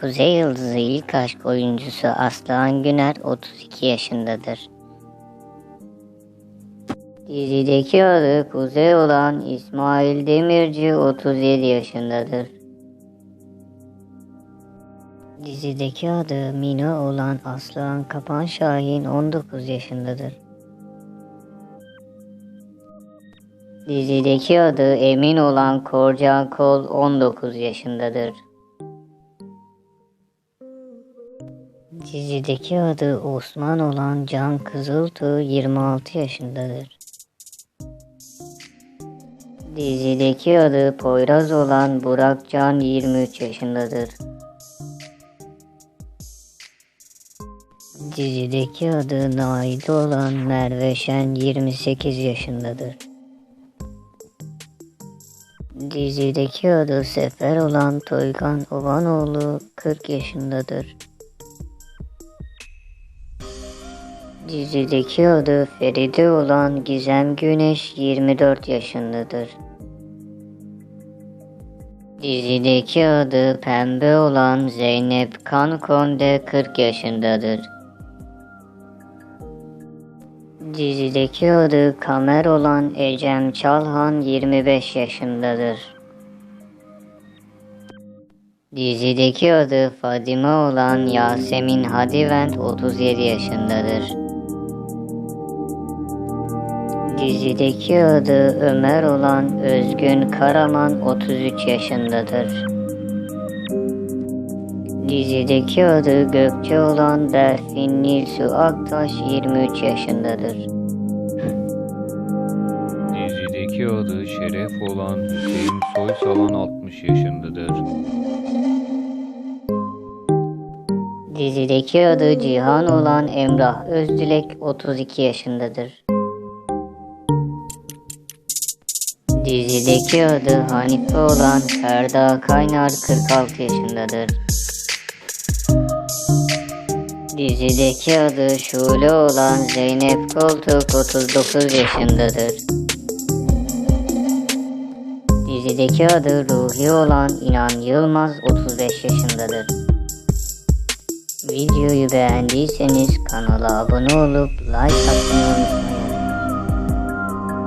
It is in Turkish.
Kuzey Yıldızı ilk aşk oyuncusu Aslıhan Güner 32 yaşındadır. Dizideki adı Kuzey olan İsmail Demirci 37 yaşındadır. Dizideki adı Mina olan Aslıhan Kapan Şahin 19 yaşındadır. Dizideki adı Emin olan Korcan Kol 19 yaşındadır. Dizideki adı Osman olan Can Kızıltuğ 26 yaşındadır. Dizideki adı Poyraz olan Burak Can 23 yaşındadır. Dizideki adı Naide olan Merve Şen 28 yaşındadır. Dizideki adı Sefer olan Toygan Ovanoğlu 40 yaşındadır. Dizideki adı Feride olan Gizem Güneş 24 yaşındadır. Dizideki adı Pembe olan Zeynep Kankonde 40 yaşındadır. Dizideki adı Kamer olan Ecem Çalhan 25 yaşındadır. Dizideki adı Fadime olan Yasemin Hadivent 37 yaşındadır. Dizideki adı Ömer olan Özgün Karaman 33 yaşındadır. Dizideki adı Gökçe olan Berfin Nilsu Aktaş 23 yaşındadır. Dizideki adı Şeref olan Hüseyin Soysalan 60 yaşındadır. Dizideki adı Cihan olan Emrah Özdilek 32 yaşındadır. Dizideki adı Hanife olan Ferda Kaynar 46 yaşındadır. Dizideki adı Şule olan Zeynep Koltuk 39 yaşındadır. Dizideki adı Ruhi olan İnan Yılmaz 35 yaşındadır. Videoyu beğendiyseniz kanala abone olup like atmayı unutmayın.